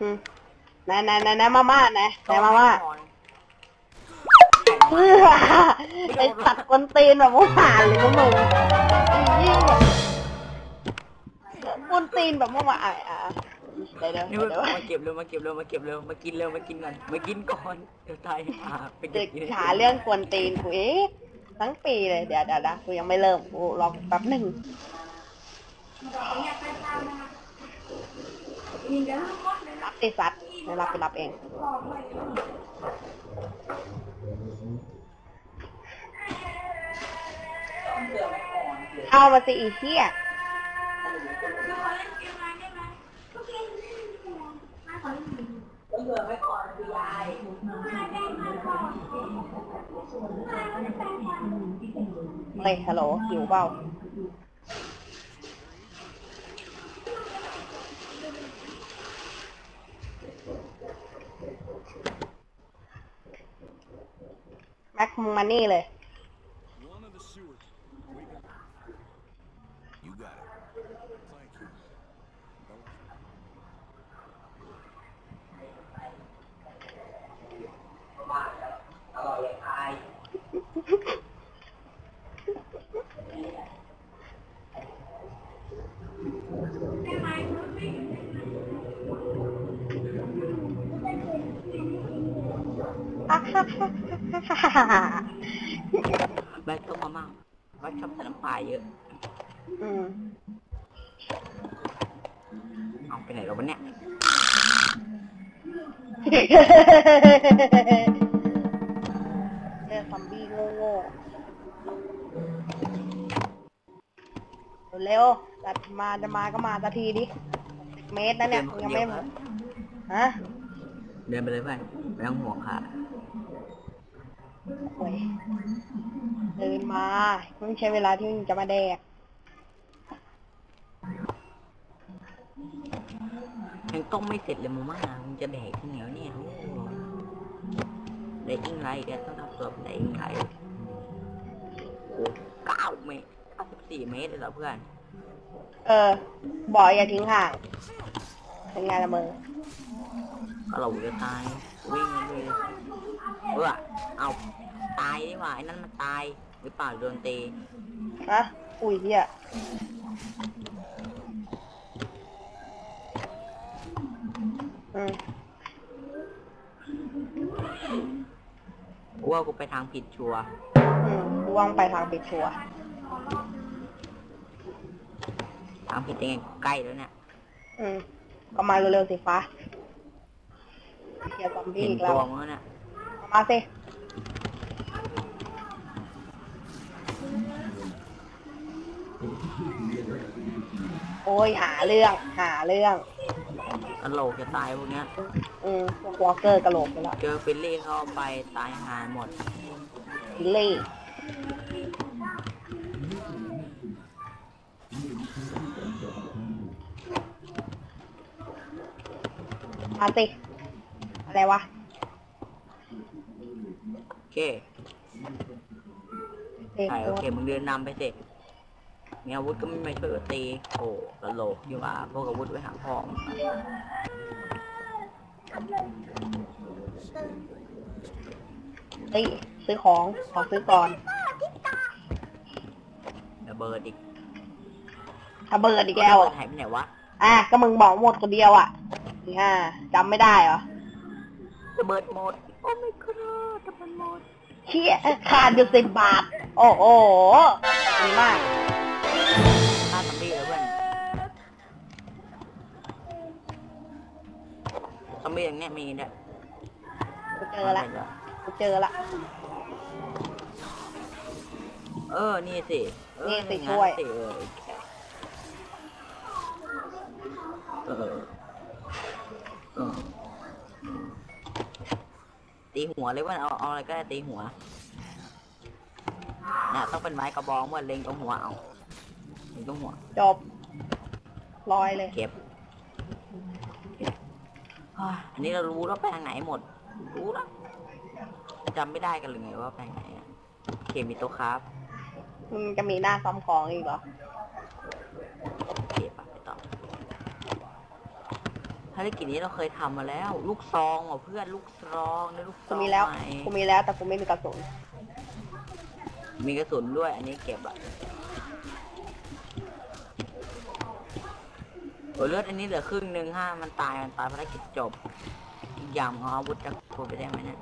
อืมไหนไหนไหนไหนมาม่าไหนไหนมาม่าเพื่อไอสัตว์กวนตีนแบบเมื่อวานเลยพวกมึงไอ้เหี้ยกวนตีนแบบเมื่อวานอะอะเดี๋ยวเดี๋ยวนี่เดี๋ยวมาเก็บเร็วมาเก็บเร็วมาเก็บเร็วมากินเร็วมากินก่อนมากินก่อนเดี๋ยวตายอ่าไปจะเก็บหาเรื่องกวนตีนกูเอ๊ะทั้งปีเลยเดี๋ยวเดี๋ยวนะกูยังไม่เริ่มกูรอแป๊บหนึ่งรับ ไอสัตว์ไม่รับไปรับเอง เอามาสิอีเหี้ยเฮ้ยฮัลโหลหิวเปล่า แม็กมึงมานี่เลย One of the sewers. We got You got it. Thank you. Don't- แบกต้มมาม่าว่าชอบใส่น้ำปลาเยอะ อืมเอาไปไหนแล้ววะเนี่ย เจอซอมบี้โง่ๆเร็วๆจัดมาจะมาก็มาสักทีดิสิบเมตรนะเนี่ยยังไม่หมดฮะ เดินไปเลยเพื่อนไม่ต้องห่วงค่ะโอ้ย เดินมาไม่ใช้เวลาที่มึงจะมาแดกยังต้มไม่เสร็จเลยมาม่ามึงจะแดกที่ไหนวะเนี่ยโอ้โหได้อิงไรแกต้องทำตัวเป็นได้อิงไรโอ้เก้าเมตรเก้าสิบสี่เมตรเลยเหรอเพื่อน เออบอกอย่าทิ้งห่างเป็นไงละมึงก็เราจะตายวิ่งเลยเออ เอาตายดีกว่าไอ้นั่นมันตายหรือเปล่าโดนตีฮะอุ้ยเฮียอืมกูว่ากูไปทางผิดชัวร์อืมกูว่างไปทางปิดชัวร์ทางผิดยังไงใกล้แล้วเนี่ยอืมก็มาเร็วๆสิฟ้าเฮียซอมบี้เห็นอีกแล้ตัววมั้งเนี่ย เอามาสิ โอ้ยหาเรื่องหาเรื่องกระโหลกจะตายพวกเนี้ย อืมพวกวอลเกอร์กระโหลกไปแล้วเจอฟิลลี่เข้าไปตายหายหมดบิลลี่มาสิอะไรวะ โอเคเด็กใช่โคโอตเคมึงเดินนำไปสิ มีอาวุธก็ไม่มาช่วยกูตีโอ้กระโหลกอยู่อะพวกอาวุธไว้หาพ่อมึงเฮ้ยซื้อของ ขอซื้อก่อนระเบิดอีกระเบิดอีกแล้วระเบิอะดหายไปไหนวะ อะ ก็มึงบอกหมดคนเดียวอะนี่ฮะจำไม่ได้เหรอระเบิดหมด โอ้ไม่กรอระเบิดหมดเชี่ยขาดอยู่สิบบาท โอ้โหดีมาก ฆ่าซอมบี้เลยเพื่อนซอมบี้อย่างเนี้ยมีเนี่ยกูเจอละกูเจอละเออ นี่สิเออนี่สิงั้ช่วยสิเออเออเออตีหัวเลยว่าเอาเอาอะไรก็ได้ตีหัว น่ะต้องเป็นไม้กระบองเมื่อเล็งตรงหัวเอา เล็งตรงหัว จบลอยเลย เก็บเฮ้ยอันนี้เรารู้แล้วไปทางไหนหมด รู้แล้วจำไม่ได้กันเลยไงว่าไปทางไหนอะเคมีโตะครับมึงจะมีหน้าซ้อมของอีกเหรอเก็บอะไปต่อภารกิจนี้เราเคยทำมาแล้ว ลูกซองว่ะเพื่อนลูกซองในลูกซกูองมีแล้วใหกูมีแล้วแต่กูไม่มีกระสุนมีกระสุนด้วย อันนี้เก็บอะ โอ้เลือดอันนี้เหลือครึ่งหนึ่งห้ามันตายมันตายภารกิจจบ อีกอย่างเอาอาวุธจะกูไปได้ไหมเนี่ย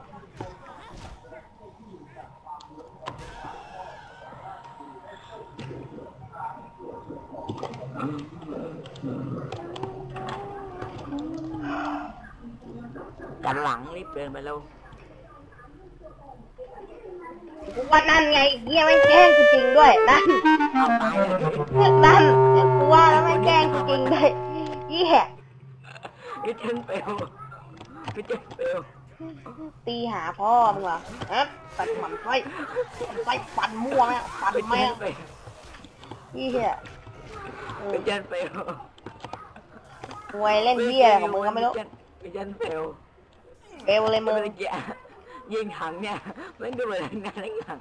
กันหลังรีบเดินไปแล้วกูว่านั่นไงเฮียไม่งแกล้งกูจริงด้วยนั่นเอาตายเลย นั่นกูว่าแล้วไม่งแกล้งกูจริงด้วย เฮียพี่เจนเปลวพี่เจนเปลวตีหาพ่อมึงเหรอฮะปัดหมันไส้มันไส้ปันมั่วแม่งปันพี่เจแม่นงเปลวเฮียเออพี่เจนเปลวมวยเล่นเฮียอะไรของมึงก็ไม่รู้พี่เจนเปลวเบลเลยมึงเมื่อกี้ยิงถังเนี่ยไม่ดูเลยงานเล่นถัง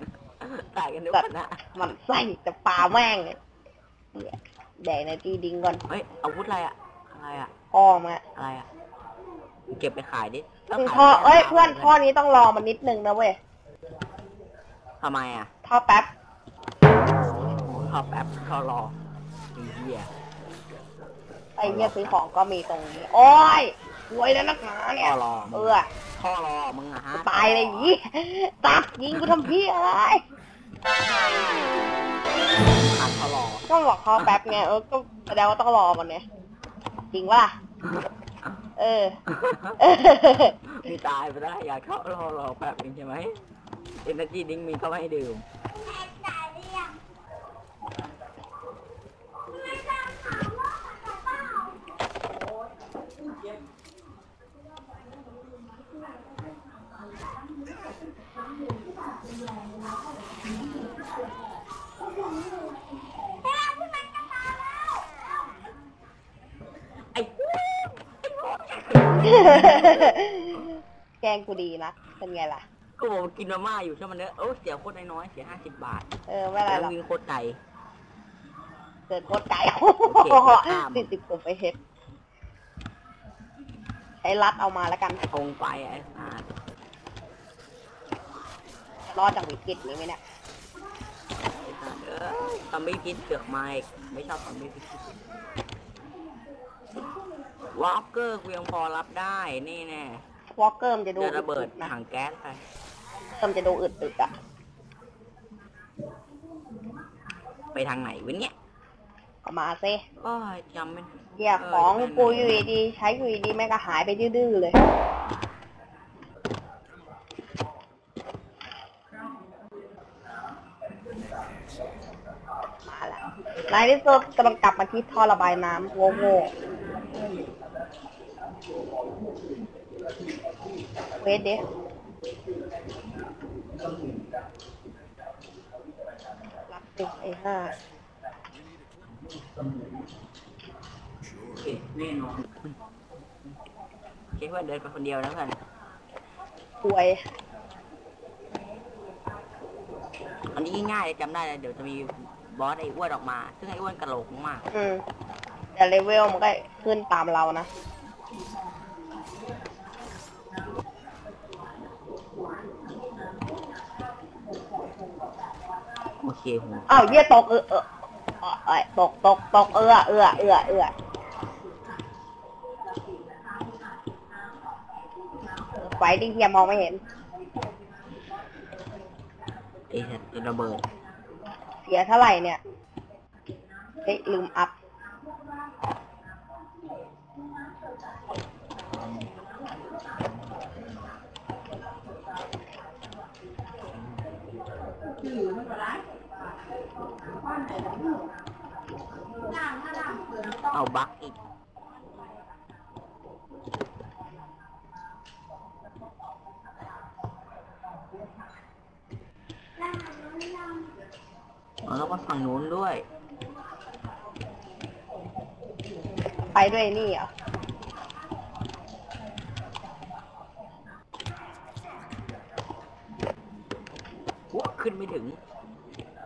ตายกันทุกคนนะหมันไส้จะปาแม่งเลยเหี้ยแดกในตีดิงก่อนเฮ้ยอาวุธอะไรอะ อะไรอะพ่อมึงอะอะไรอะเก็บไปขายดิแล้วมึงขายพ่อไปเอ้ยราคาเพื่อนพ่อนี้ต้องรอมันนิดนึงนะเว้ยทำไมอะท่อแป๊บชอบแป๊บชอบรอไอ้เหี้ยไอ้เหี้ยซื้อของก็มีตรงนี้ โอ้ยรวยแล้วนักหนาเนี่ชยอบรอเออชอบรอมึงอะฮะตายเลยยี่ตักยิงกูทำพี่อะไรขาดชอบรอต้องบอกเขาแป๊บไงเออก็แสดงว่าต้องรอมันเนี่ย จริงปะล่ะเออ มีตายไปได้อยากเข้ารอรอแป๊บนึงใช่ไหมเอเนจีดิ้งมีก็ไม่ให้ดื่ม ไอ้ แกล้งกูดีนะเป็นไงล่ะ ก็บอกว่ากินมาม่าอยู่ใช่ไหมเนอะโอ้เสียโคตรน้อยๆเสียห้าสิบบาทเออไม่เป็นไรแล้วหรอกวิ่งโคตรไกลเกิดโคตรไก่โอเคข้ามติดติดผมไปเฮ็ดใช้รัดเอามาแล้วกัน ตรงไปไอ้สัสรอดจากวิกฤตนี้ไหมเนี่ยไอ้สัสเออซอมบี้พิษเสือกมาอีกไม่ชอบซอมบี้พิษ วอลเกอร์กูยังพอรับได้นี่แน่วอลเกอร์มันจะดูจะระเบิดๆนะถังแก๊สไปเริ่มจะดูอึดอึดๆอะไปทางไหนวะเนี่ยก็มาซิโอ้ยจำไม่เหี้ยของกูอยู่ดีๆใช้อยู่ดีๆแม่งก็หายไปดื้อๆเลยมาแล้วในที่สุดกำลังกลับมาที่ท่อระบายน้ำโง่โง่ เวทเดรับติไอ้ห้าแน่นอนคิดว่าเดินไปคนเดียวนะเพื่อนป่วย อันนี้ง่ายๆเลยจำได้เลยเดี๋ยวจะมีบอสไอ้อ้วนออกมา ซึ่งไอ้อ้วนกระโหลกมาก อืมแต่เลเวลมันก็ขึ้นตามเรานะ เคหูอ้าวเยี่ยตกเออเออเออเอยตกตกตกเออเออเออเออไฟที่เฮียมองไม่เห็นไอ้สัตว์ระเบิด เสียเท่าไหร่เนี่ยเฮ้ยลืมอัพเอาบักอีกเอาแล้วก็ฝั่งนู้นด้วย ไปด้วยนี่เหรออุ๊ยขึ้นไม่ถึง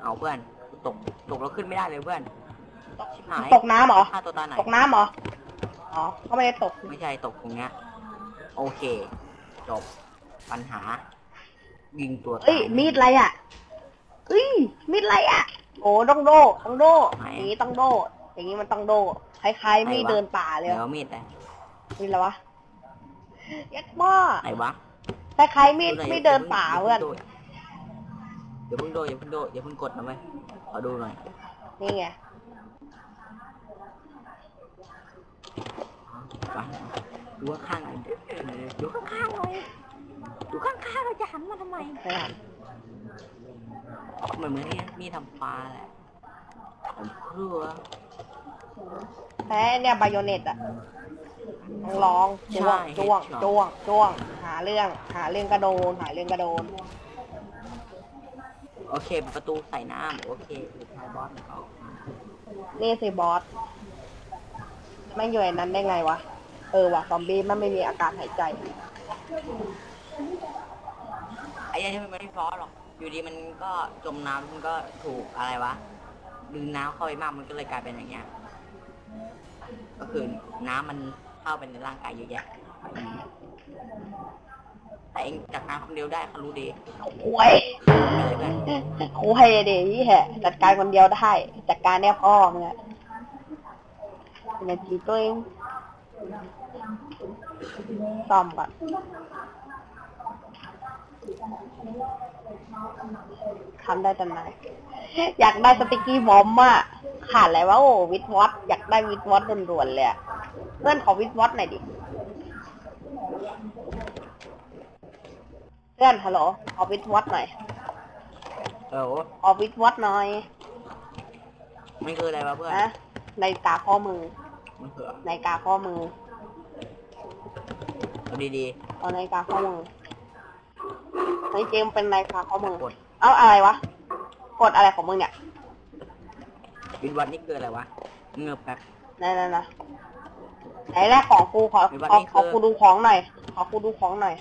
เอาเพื่อน ตกตกแล้วขึ้นไม่ได้เลยเพื่อนชิบหายตกน้ำเหรอ ฆ่าตัวตายไหนตกน้ำเหรอตอ๋อก็ไม่ได้ตก ไม่ใช่ตกตรงเนี้ย โอเค จบ ปัญหา ยิงตัวตาเอ้ยมีดอะไรอะเอ้ย มีดอะไรอะ โอ้ต้องโดต้องโดไหนอย่างนี้ต้องโดอย่างนี้มันต้องโดคล้ายๆมีดไหนวะเดินป่าเลยเดี๋ยอะวมีดอะมีดอะไรวะยัดบ้าไหนวะคล้ายๆมีดดูหอยมีดเดินป่าเพื่อน อย่าเพิ่งโดดอย่าเพิ่งโดดอย่าเพิ่งกดนะเว้ย ขอดูหน่อย นี่ไงไปดูข้างๆหน่อยดูข้างๆหน่อยดูข้างๆเราจะหันมาทำไมไม่ทันเหมือนเหมือนนี่มีดทำปลาแหละผมเครือแพ้เนี่ยบายโอเน็ตอะต้องลองจ้วงจ้วงจ้วงจ้วงหาเรื่อง หาเรื่องกระโดน หาเรื่องกระโดน โอเคปิดประตูใส่น้ำโอเคปิดท้ายบอสเอานี่สิบอสไม่งอยู่ในนั้นได้ไงวะ เออว่ะซอมบี้มันไม่มีอาการหายใจ ไอ้เนี่ยมันไม่ฟอสหรอก อยู่ดีมันก็จมน้ำมันก็ถูกอะไรวะ ดึงน้ำเข้าไปมากมันก็เลยกลายเป็นอย่างเงี้ย ก็คือน้ำมันเข้าไปในร่างกายเยอะแยะ แต่เองจากน้ำคนเดียวได้เขารู้ดีคุยไปเลยเพื่อนคุยเดี๋ยวนี่แหะจัดการคนเดียวได้ จัดการแน่พ่อมึงอะเป็นาทีตัวเองซ่อมก่อนทำได้แต่ไหนอยากได้สติกกี้บอมอะขาดอะไรวะโอ้วิทวอตอยากได้วิทวอตด่วนๆเลยเพื่อนขอวิทวอตหน่อยดิ เพื่อนฮัลโหลขอวิทวอตหน่อยเออโอ้ขอวิทวอตหน่อยมันคืออะไรวะเพื่อนนะนาฬิกาข้อมือมันคือนาฬิกาข้อมือเอาดีเอานาฬิกาข้อมือในเกมเป็นนาฬิกาข้อมือ ๆกดเอาอะไรวะ กดอะไรของมึงเนี่ยวินวัดนี่คืออะไรวะเงือบแป๊บ นั่นนั่นนะไหนแรกของกูขอมีบัตรขอนี่ขอคือกูดูของหน่อย ขอกูดูของหน่อย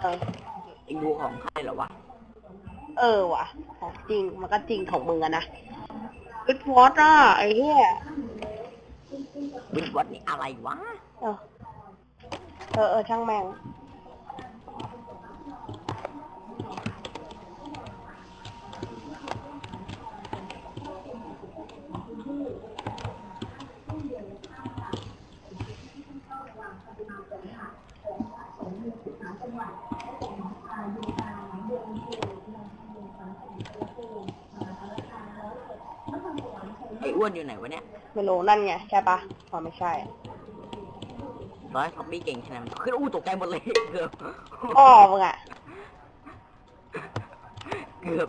เออ เองดูของใครเหรอวะ เออว่ะ ของจริงมันก็จริงของมึงอะนะบิดวอตอะไอ้เหี้ยบินวัดนี่อะไรวะ เออ เออเออช่างแม่ง ไอ้อ้วนอยู่ไหนวะเนี่ยไม่รู้นั่นไงใช่ปะอ๋อไม่ใช่ร้อยซอมบี้เก่งขนาดนั้นขึ้นอู้ตกใจหมดเลย เกือบ อ้อมึงอะเกือบ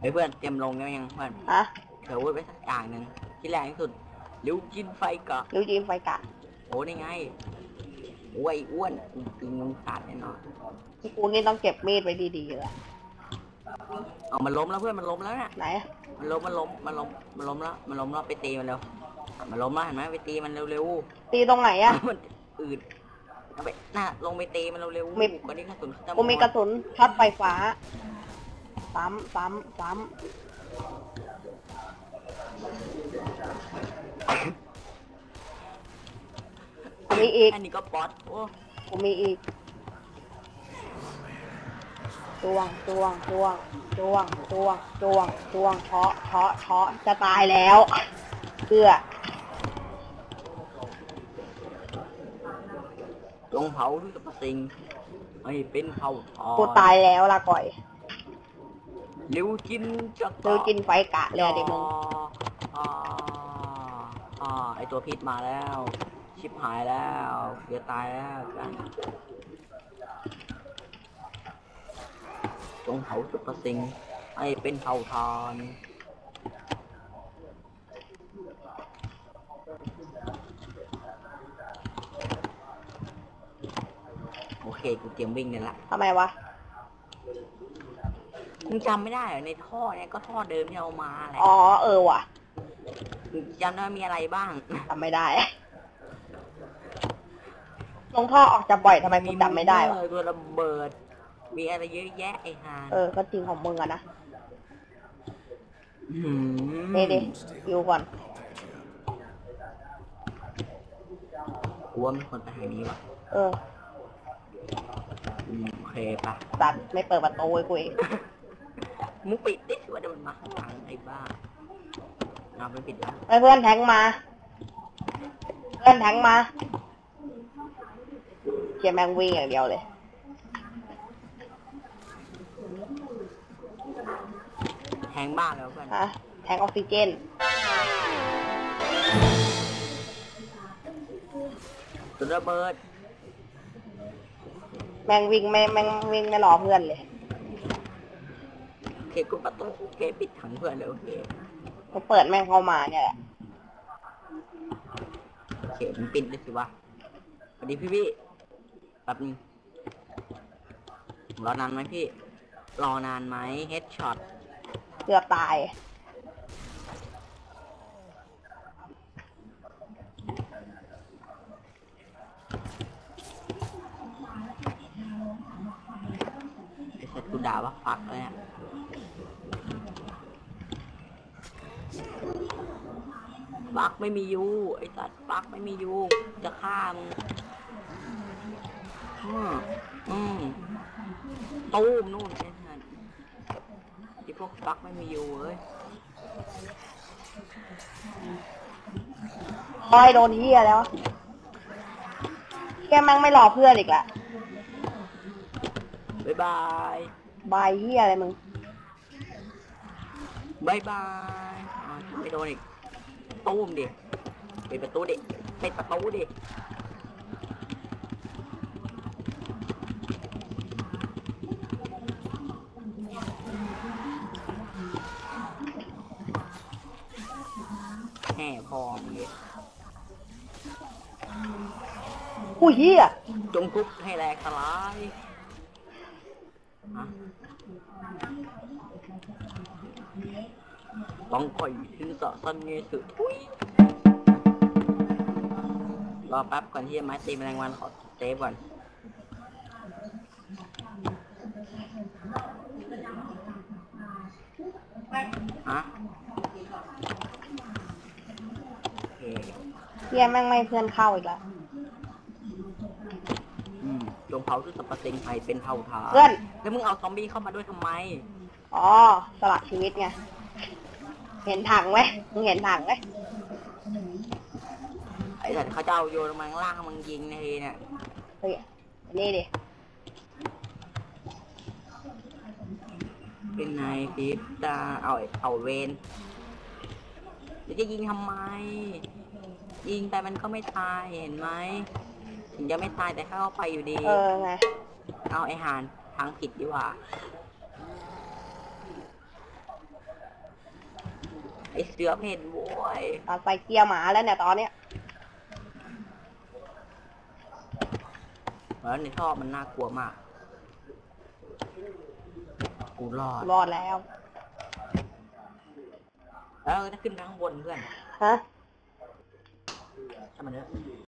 เฮ้ยเพื่อนเตรียมลงแล้วยังเพื่อนฮะเดี๋ยววุ้ยไปสักอย่างหนึ่ง ที่แรงที่สุดเร็วกินไฟกะริวจีนไฟกะโอ้นี่ไงโอ้ยอ้วนกูกินมึงขาดแน่นอนกูนี่ต้องเก็บมีดไว้ดีๆเลยเอามันล้มแล้วเพื่อนมันล้มแล้วเนี่ยไหนมันล้มมันล้มมันล้มมันล้มแล้วมันล้มแล้วไปตีมันเร็วมันล้มแล้วเห็นไหมไปตีมันเร็วตีตรงไหนๆอะมันอืดเอาไปน่าลงไปตีมันเร็วๆมีก่อนที่กระสุนจะหดกูมีกระสุนช็อตไฟฟ้าซ้ำซ้ำซ้ำ กูมีอีก อันนี้ก็ป๊อตโอ้กูมีอีกจวงจวงจวงจวงจวงจวงจวงเทาะเทาะเทาะจะตายแล้วเพื่อจงเผาทุกสรรพสิ่งให้เป็นเผาทองกูตายแล้วละก่อยเร็วกินจะเร็วกินไฟกะเลยอะเด็กมึง อ่าอ่าไอตัวพิษมาแล้ว ชิบหายแล้วเกือบตายแล้วกันจงเผาทุกสรรพสิ่งให้เป็นเผาทองโอเค กูเตรียมวิ่งเลยละทำไมวะมึงจำไม่ได้เหรอในท่อเนี่ยก็ท่อเดิมที่เอามาแหละอ๋อ เออว่ะมึง จำได้ว่ามีอะไรบ้าง จำไม่ได้ ลงท่อออกจะบ่อยทำไมกูจำไม่ได้วะ ตัวระเบิด มีอะไรเยอะแยะไอ้ฮานเออ ก็จริงของมึงอะนะหืมเด้ดิอยู่ก่อน กลัวมีคนไปทางนี้วะเอออืมโอเคปะสัตว์ไม่เปิดประตูให้กูเอง มึงปิดดิว่าเดี๋ยวมันมาข้างหลังไอ้บ้า เราไม่ปิดแล้วไปเพื่อนแทงมา เพื่อนแทงมาเชียแมงวิ่งอย่างเดียวเลย แทงบ้าแล้วเพื่อน ฮะ แทงออกซิเจน จุดระเบิด แมงวิ่งไม่แมงวิ่งไม่รอเพื่อนเลย โอเคกูประตูโอเคปิดถังเพื่อนเลยโอเค ก็เปิดแม่งเข้ามาเนี่ยแหละโอเคมันปิดเลยสิวะสวัสดีพี่พี่แป๊บนึงรอนานไหมพี่ รอนานไหมเฮดช็อตเกือบตาย ไอ้สัตว์กูด่าว่าฟักเลยเนี่ ยฟักไม่มียูไอ้สัตว์ฟักไม่มียูจะฆ่ามึงอืมอืมตูมนู่นไอ้สัตว์ไอ้พวกฟักไม่มียูเว้ยคอยโดนเฮียแล้วเฮียแม่งไม่รอเพื่อนอีกละบ๊ายบายบายเฮียอะไรมึงบายบายอ๋อไม่โดนอีก ตูมดิปิดประตูดิปิดประตูดิแห่พอมึงดิผู้เฮียจงทุบให้แหลกสลายฮะ ต้องคอยถึงสะสันเงสุทุยรอแป๊บก่อนที่จะมาตีแมลงวันขอเซฟก่อนฮะโอเคเฮียแม่งไม่เพื่อนเข้าอีกและอืมจงเผาทุกสรรพสิ่งให้เป็นเท่าทาเพื่อนแล้วมึงเอาซอมบี้เข้ามาด้วยทำไม อ๋อ สละชีวิตไง เห็นถังไหมมึงเห็นถังไหมไอ้สัตว์เขาจะเอาโยนลงมาข้างล่างให้มึงยิงในทีเนี่ยเฮ้ยนี่ดิเป็นไงพีฟตาเอาไอ้เอาเวนเดี๋ยวจะยิงทำไม ยิงไปมันก็ไม่ตายเห็นไหมถึงจะไม่ตายแต่เข้าไปอยู่ดี เออไง เอาไอ้หานทางผิดดีกว่า ไอ้เสือเพนโว้ยตอนใส่เกียร์หมาแล้วเนี่ยตอนเนี้ยแล้วในท่อมันน่ากลัวมาก กูรอด รอดแล้ว แล้วจะขึ้นไปข้างบนเพื่อน ฮะทำมันเถอะ